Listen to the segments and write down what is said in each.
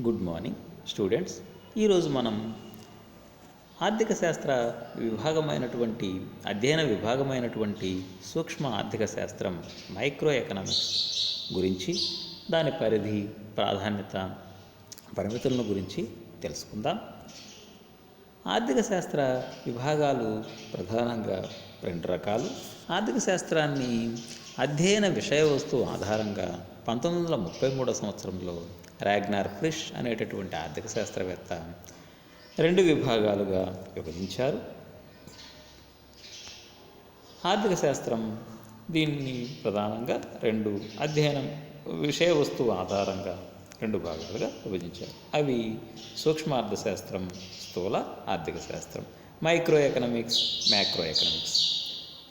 Good morning students. ఈరోజు మనం ఆర్థిక శాస్త్ర విభాగమైనటువంటి అధ్యయన విభాగమైనటువంటి సూక్ష్మ ఆర్థిక శాస్త్రం మైక్రో ఎకనామిక్స్ గురించి దాని పరిధి ప్రాధాన్యత పరిమితులను గురించి తెలుసుకుందాం. ఆర్థిక శాస్త్ర విభాగాలు ప్రధానంగా రెండు రకాలు. ఆర్థిక శాస్త్రాన్ని అధ్యయన విషయ వస్తువు ఆధారంగా పంతొమ్మిది వందల ముప్పై మూడో సంవత్సరంలో రాగ్నార్ ఫ్రిష్ అనేటటువంటి ఆర్థిక శాస్త్రవేత్త రెండు విభాగాలుగా విభజించారు. ఆర్థిక శాస్త్రం దీన్ని ప్రధానంగా రెండు అధ్యయనం విషయ వస్తువు ఆధారంగా రెండు భాగాలుగా విభజించారు. అవి సూక్ష్మ శాస్త్రం స్థూల ఆర్థిక శాస్త్రం మైక్రో ఎకనామిక్స్ మ్యాక్రో ఎకనామిక్స్.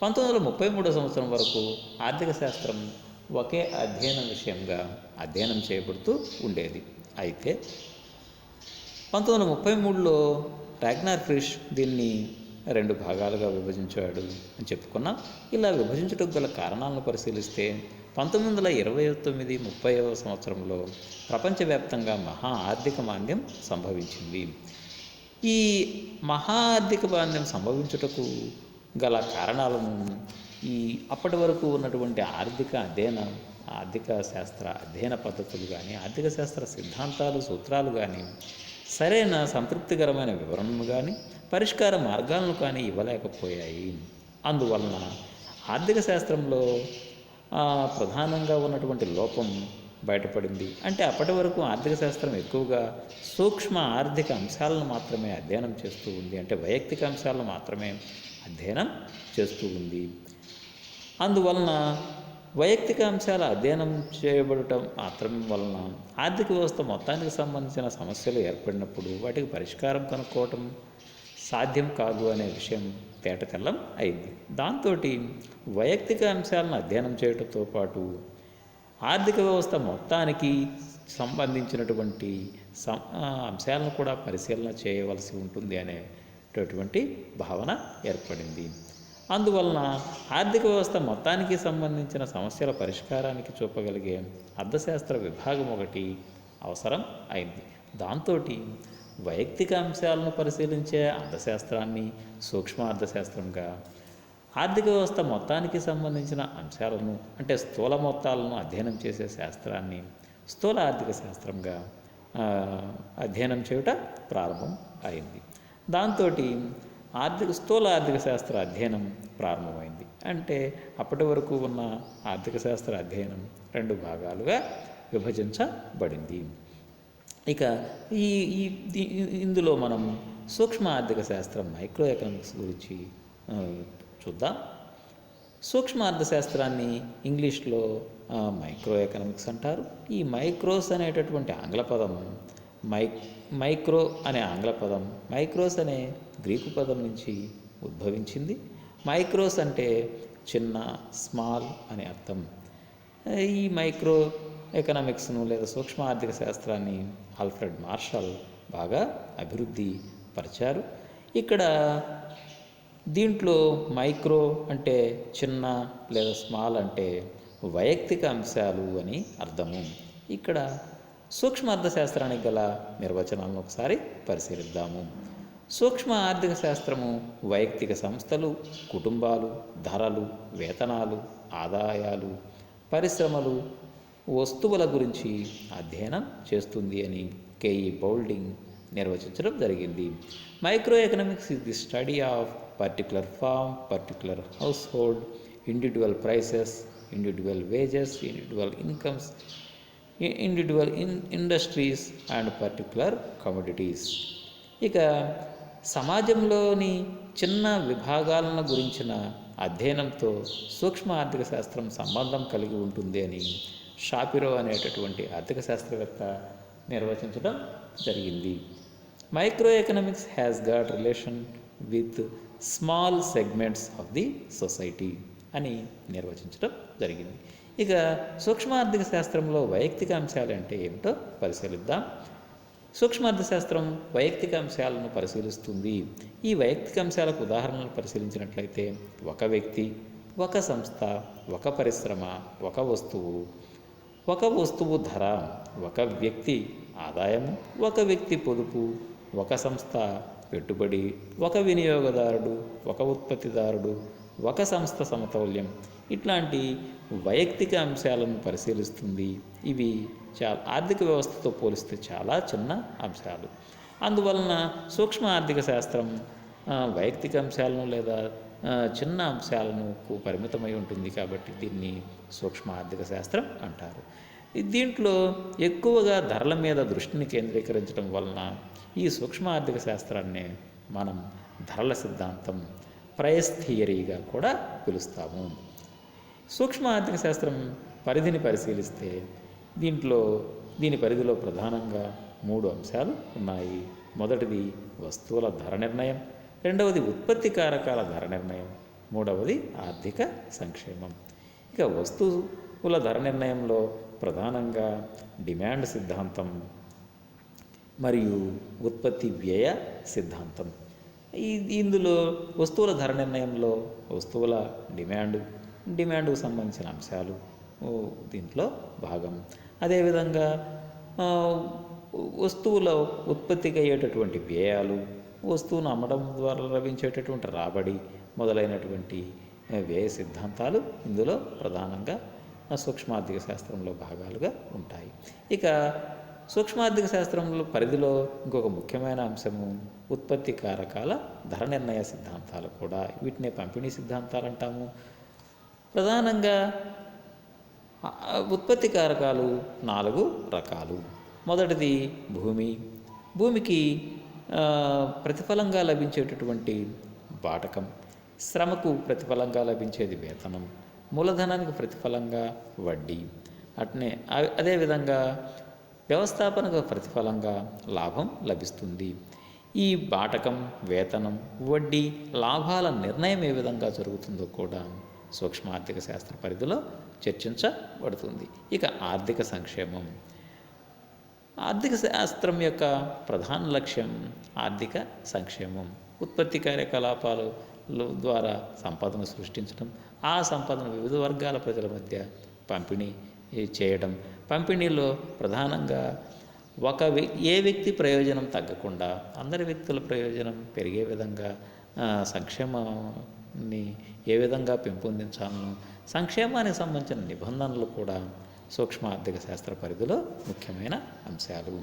పంతొమ్మిది వందల ముప్పై మూడో సంవత్సరం వరకు ఆర్థిక శాస్త్రం ఒకే అధ్యయన విషయంగా అధ్యయనం చేయబడుతూ ఉండేది. అయితే పంతొమ్మిది వందల ముప్పై మూడులో రాగ్నార్ ఫ్రిష్ దీన్ని రెండు భాగాలుగా విభజించాడు అని చెప్పుకున్నాం. ఇలా విభజించడం గల కారణాలను పరిశీలిస్తే పంతొమ్మిది వందల ఇరవై తొమ్మిది ముప్పైవ సంవత్సరంలో ప్రపంచవ్యాప్తంగా మహా ఆర్థిక మాంద్యం సంభవించింది. ఈ మహా ఆర్థిక మాంద్యం సంభవించుటకు గల కారణాలను ఈ అప్పటి వరకు ఉన్నటువంటి ఆర్థిక అధ్యయన ఆర్థిక శాస్త్ర అధ్యయన పద్ధతులు కానీ ఆర్థిక శాస్త్ర సిద్ధాంతాలు సూత్రాలు కానీ సరైన సంతృప్తికరమైన వివరణను కానీ పరిష్కార మార్గాలను కానీ ఇవ్వలేకపోయాయి. అందువలన ఆర్థిక శాస్త్రంలో ప్రధానంగా ఉన్నటువంటి లోపం బయటపడింది. అంటే అప్పటి వరకు ఆర్థిక శాస్త్రం ఎక్కువగా సూక్ష్మ ఆర్థిక అంశాలను మాత్రమే అధ్యయనం చేస్తూ ఉంది. అంటే వైయక్తిక అంశాలను మాత్రమే అధ్యయనం చేస్తూ ఉంది. అందువలన వైయక్తిక అంశాల అధ్యయనం చేయబడటం మాత్రం వలన ఆర్థిక వ్యవస్థ మొత్తానికి సంబంధించిన సమస్యలు ఏర్పడినప్పుడు వాటికి పరిష్కారం కనుక్కోవటం సాధ్యం కాదు అనే విషయం తేటతెల్లం అయింది. దాంతో వైయక్తిక అంశాలను అధ్యయనం చేయడంతో పాటు ఆర్థిక వ్యవస్థ మొత్తానికి సంబంధించినటువంటి సం అంశాలను కూడా పరిశీలన చేయవలసి ఉంటుంది అనేటటువంటి భావన ఏర్పడింది. అందువలన ఆర్థిక వ్యవస్థ మొత్తానికి సంబంధించిన సమస్యల పరిష్కారానికి చూపగలిగే అర్థశాస్త్ర విభాగం ఒకటి అవసరం అయింది. దాంతో వైయక్తిక అంశాలను పరిశీలించే అర్థశాస్త్రాన్ని సూక్ష్మ అర్థశాస్త్రంగా ఆర్థిక వ్యవస్థ మొత్తానికి సంబంధించిన అంశాలను అంటే స్థూల మొత్తాలను అధ్యయనం చేసే శాస్త్రాన్ని స్థూల ఆర్థిక శాస్త్రంగా అధ్యయనం చేయుట ప్రారంభం అయింది. దాంతో ఆర్థిక స్థూల ఆర్థిక శాస్త్ర అధ్యయనం ప్రారంభమైంది. అంటే అప్పటి వరకు ఉన్న ఆర్థిక శాస్త్ర అధ్యయనం రెండు భాగాలుగా విభజించబడింది. ఇక ఈ ఈ ఇందులో మనం సూక్ష్మ ఆర్థిక శాస్త్రం మైక్రో ఎకనామిక్స్ గురించి చూద్దాం. సూక్ష్మ అర్థశాస్త్రాన్ని ఇంగ్లీష్లో మైక్రో ఎకనామిక్స్ అంటారు. ఈ మైక్రోస్ అనేటటువంటి ఆంగ్ల పదం మై మైక్రో అనే ఆంగ్ల పదం మైక్రోస్ అనే గ్రీకు పదం నుంచి ఉద్భవించింది. మైక్రోస్ అంటే చిన్న స్మాల్ అనే అర్థం. ఈ మైక్రో ఎకనామిక్స్ను లేదా సూక్ష్మ ఆర్థిక శాస్త్రాన్ని ఆల్ఫ్రెడ్ మార్షల్ బాగా అభివృద్ధి పరిచారు. ఇక్కడ దీంట్లో మైక్రో అంటే చిన్న లేదా స్మాల్ అంటే వైయక్తిక అంశాలు అని అర్థము. ఇక్కడ సూక్ష్మ అర్థశాస్త్రానికి గల నిర్వచనాలను ఒకసారి పరిశీలిద్దాము. సూక్ష్మ ఆర్థిక శాస్త్రము వైయక్తిక సంస్థలు కుటుంబాలు ధరలు వేతనాలు ఆదాయాలు పరిశ్రమలు వస్తువుల గురించి అధ్యయనం చేస్తుంది అని కేఈ బౌల్డింగ్ నిర్వచించడం జరిగింది. Micro economics is the study of particular firm particular household individual prices individual wages individual incomes individual in industries and particular commodities ఇక సమాజంలోని చిన్న విభాగాలను గురించిన అధ్యయనంతో సూక్ష్మ ఆర్థిక శాస్త్రం సంబంధం కలిగి ఉంటుంది అని షాపిరో అనేటటువంటి ఆర్థిక శాస్త్రవేత్త నిర్వచించడం జరిగింది. Micro economics has got relation with small segments of the society అని నిర్వచించడం జరిగింది. ఇక సూక్ష్మ ఆర్థిక శాస్త్రంలో వైయక్తిక అంశాలు అంటే ఏమిటో పరిశీలిద్దాం. సూక్ష్మార్థశాస్త్రం వైయక్తిక అంశాలను పరిశీలిస్తుంది. ఈ వైయక్తిక అంశాలకు ఉదాహరణలు పరిశీలించినట్లయితే ఒక వ్యక్తి ఒక సంస్థ ఒక పరిశ్రమ ఒక వస్తువు. ఒక వస్తువు ధర ఒక వ్యక్తి ఆదాయము ఒక వ్యక్తి పొదుపు ఒక సంస్థ పెట్టుబడి ఒక వినియోగదారుడు ఒక ఉత్పత్తిదారుడు ఒక సంస్థ సమతౌల్యం. ఇట్లాంటి వైయక్తిక అంశాలను పరిశీలిస్తుంది. ఇవి చాలా ఆర్థిక వ్యవస్థతో పోలిస్తే చాలా చిన్న అంశాలు. అందువలన సూక్ష్మ ఆర్థిక శాస్త్రం వైయక్తిక అంశాలను లేదా చిన్న అంశాలను పరిమితమై ఉంటుంది కాబట్టి దీన్ని సూక్ష్మ ఆర్థిక శాస్త్రం అంటారు. దీంట్లో ఎక్కువగా ధరల మీద దృష్టిని కేంద్రీకరించడం వలన ఈ సూక్ష్మ ఆర్థిక శాస్త్రాన్ని మనం ధరల సిద్ధాంతం ప్రైస్ థియరీగా కూడా పిలుస్తాము. సూక్ష్మ ఆర్థిక శాస్త్రం పరిధిని పరిశీలిస్తే దీంట్లో దీని పరిధిలో ప్రధానంగా మూడు అంశాలు ఉన్నాయి. మొదటిది వస్తువుల ధర నిర్ణయం రెండవది ఉత్పత్తి కారకాల ధర నిర్ణయం మూడవది ఆర్థిక సంక్షేమం. ఇక వస్తువుల ధర నిర్ణయంలో ప్రధానంగా డిమాండ్ సిద్ధాంతం మరియు ఉత్పత్తి వ్యయ సిద్ధాంతం. ఇందులో వస్తువుల ధర నిర్ణయంలో వస్తువుల డిమాండ్ డిమాండ్కు సంబంధించిన అంశాలు దీంట్లో భాగం. అదేవిధంగా వస్తువుల ఉత్పత్తికి అయ్యేటటువంటి వ్యయాలు వస్తువును అమ్మడం ద్వారా లభించేటటువంటి రాబడి మొదలైనటువంటి వ్యయ సిద్ధాంతాలు ఇందులో ప్రధానంగా సూక్ష్మ సూక్ష్మార్థిక శాస్త్రంలో భాగాలుగా ఉంటాయి. ఇక సూక్ష్మార్థిక శాస్త్రంలో పరిధిలో ఇంకొక ముఖ్యమైన అంశము ఉత్పత్తి కారకాల ధర నిర్ణయ సిద్ధాంతాలు కూడా. వీటినే పంపిణీ సిద్ధాంతాలు అంటాము. ప్రధానంగా ఉత్పత్తి కారకాలు నాలుగు రకాలు. మొదటిది భూమి. భూమికి ప్రతిఫలంగా లభించేటటువంటి బాటకం శ్రమకు ప్రతిఫలంగా లభించేది వేతనం. మూలధనానికి ప్రతిఫలంగా వడ్డీ. అట్నే అదేవిధంగా వ్యవస్థాపనకు ప్రతిఫలంగా లాభం లభిస్తుంది. ఈ బాటకం వేతనం వడ్డీ లాభాల నిర్ణయం ఏ విధంగా జరుగుతుందో కూడా సూక్ష్మ ఆర్థిక శాస్త్ర పరిధిలో చర్చించబడుతుంది. ఇక ఆర్థిక సంక్షేమం. ఆర్థిక శాస్త్రం యొక్క ప్రధాన లక్ష్యం ఆర్థిక సంక్షేమం. ఉత్పత్తి కార్యకలాపాలు ద్వారా సంపదను సృష్టించడం ఆ సంపదను వివిధ వర్గాల ప్రజల మధ్య పంపిణీ చేయడం. పంపిణీలో ప్రధానంగా ఒక ఏ వ్యక్తి ప్రయోజనం తగ్గకుండా అందరి వ్యక్తుల ప్రయోజనం పెరిగే విధంగా సంక్షేమాన్ని ఏ విధంగా పెంపొందించాలను సంక్షేమానికి సంబంధించిన నిబంధనలు కూడా సూక్ష్మ ఆర్థిక శాస్త్ర పరిధిలో ముఖ్యమైన అంశాలు.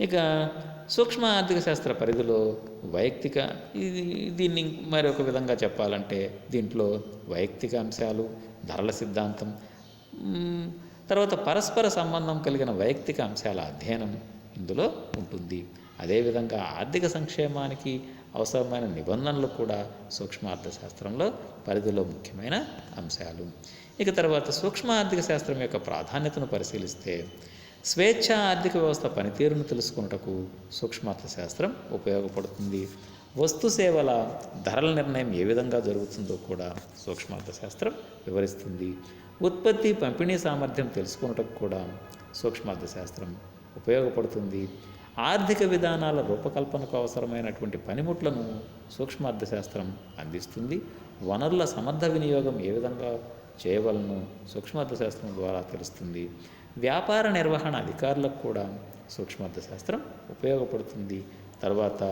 ఇక సూక్ష్మ ఆర్థిక శాస్త్ర పరిధిలో వైయక్తిక ఇది దీన్ని మరొక విధంగా చెప్పాలంటే దీంట్లో వైయక్తిక అంశాలు ధరల సిద్ధాంతం తర్వాత పరస్పర సంబంధం కలిగిన వైయక్తిక అంశాల అధ్యయనం ఇందులో ఉంటుంది. అదేవిధంగా ఆర్థిక సంక్షేమానికి అవసరమైన నిబంధనలు కూడా సూక్ష్మ అర్థశాస్త్రంలో పరిధిలో ముఖ్యమైన అంశాలు. ఇక తర్వాత సూక్ష్మ ఆర్థిక శాస్త్రం యొక్క ప్రాధాన్యతను పరిశీలిస్తే స్వేచ్ఛ ఆర్థిక వ్యవస్థ పనితీరును తెలుసుకున్నటకు సూక్ష్మార్థశాస్త్రం ఉపయోగపడుతుంది. వస్తు సేవల ధరల నిర్ణయం ఏ విధంగా జరుగుతుందో కూడా సూక్ష్మార్థశాస్త్రం వివరిస్తుంది. ఉత్పత్తి పంపిణీ సామర్థ్యం తెలుసుకున్నటకు కూడా సూక్ష్మార్థశాస్త్రం ఉపయోగపడుతుంది. ఆర్థిక విధానాల రూపకల్పనకు అవసరమైనటువంటి పనిముట్లను సూక్ష్మార్థశాస్త్రం అందిస్తుంది. వనరుల సమర్థ వినియోగం ఏ విధంగా చేయవలను సూక్ష్మార్థశాస్త్రం ద్వారా తెలుస్తుంది. వ్యాపార నిర్వహణ అధికారులకు కూడా సూక్ష్మార్థశాస్త్రం ఉపయోగపడుతుంది. తర్వాత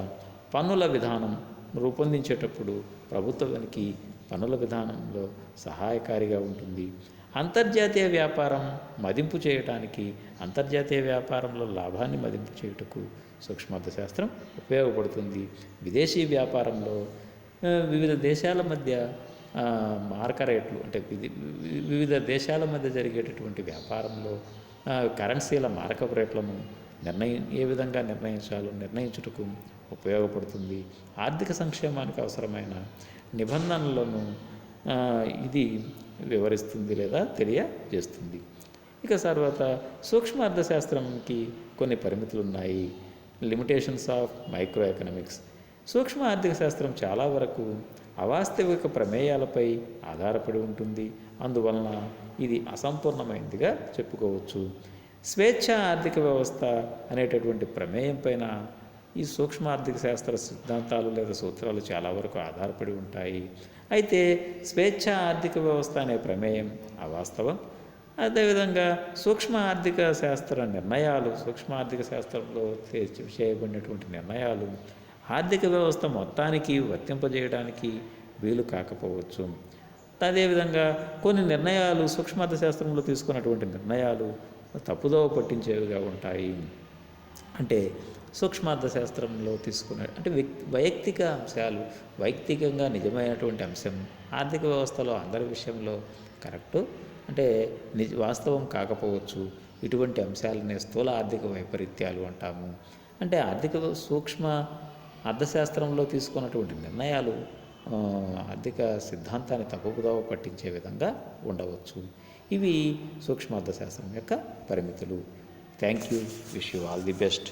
పన్నుల విధానం రూపొందించేటప్పుడు ప్రభుత్వానికి పన్నుల విధానంలో సహాయకారిగా ఉంటుంది. అంతర్జాతీయ వ్యాపారం మదింపు చేయటానికి అంతర్జాతీయ వ్యాపారంలో లాభాన్ని మదింపు చేయుటకు సూక్ష్మార్థశాస్త్రం ఉపయోగపడుతుంది. విదేశీ వ్యాపారంలో వివిధ దేశాల మధ్య మార్క రేట్లు అంటే వి- వివిధ దేశాల మధ్య జరిగేటటువంటి వ్యాపారంలో కరెన్సీల మారకపు రేట్లను నిర్ణయం ఏ విధంగా నిర్ణయించాలో నిర్ణయించుటకు ఉపయోగపడుతుంది. ఆర్థిక సంక్షేమానికి అవసరమైన నిబంధనలను ఇది వివరిస్తుంది లేదా తెలియజేస్తుంది. ఇక తర్వాత సూక్ష్మ అర్థశాస్త్రంకి కొన్ని పరిమితులు ఉన్నాయి లిమిటేషన్స్ ఆఫ్ మైక్రో ఎకనామిక్స్ సూక్ష్మ ఆర్థిక శాస్త్రం చాలా వరకు అవాస్తవిక ప్రమేయాలపై ఆధారపడి ఉంటుంది. అందువలన ఇది అసంపూర్ణమైనదిగా చెప్పుకోవచ్చు. స్వేచ్ఛ ఆర్థిక వ్యవస్థ అనేటటువంటి ప్రమేయం పైన ఈ సూక్ష్మ ఆర్థిక శాస్త్ర సిద్ధాంతాలు లేదా సూత్రాలు చాలా వరకు ఆధారపడి ఉంటాయి. అయితే స్వేచ్ఛ ఆర్థిక వ్యవస్థ అనే ప్రమేయం అవాస్తవం. అదేవిధంగా సూక్ష్మ ఆర్థిక శాస్త్ర నిర్ణయాలు సూక్ష్మ ఆర్థిక శాస్త్రంలో చేయబడినటువంటి నిర్ణయాలు ఆర్థిక వ్యవస్థ మొత్తానికి వర్తింపజేయడానికి వీలు కాకపోవచ్చు. అదేవిధంగా కొన్ని నిర్ణయాలు సూక్ష్మార్థ శాస్త్రంలో తీసుకున్నటువంటి నిర్ణయాలు తప్పుదోవ పట్టించేవిగా ఉంటాయి. అంటే సూక్ష్మార్థ శాస్త్రంలో తీసుకున్న అంటే వ్యక్తి వైయక్తిక అంశాలు వైయక్తికంగా నిజమైనటువంటి అంశం ఆర్థిక వ్యవస్థలో అందరి విషయంలో కరెక్టు. అంటే నిజ వాస్తవం కాకపోవచ్చు ఇటువంటి అంశాలనే స్థూల ఆర్థిక వైపరీత్యాలు అంటాము. అంటే ఆర్థిక సూక్ష్మ అర్థశాస్త్రంలో తీసుకున్నటువంటి నిర్ణయాలు ఆర్థిక సిద్ధాంతాన్ని తప్పుదోవ పట్టించే విధంగా ఉండవచ్చు. ఇవి సూక్ష్మార్థశాస్త్రం యొక్క పరిమితులు. Thank you. Wish you all the best.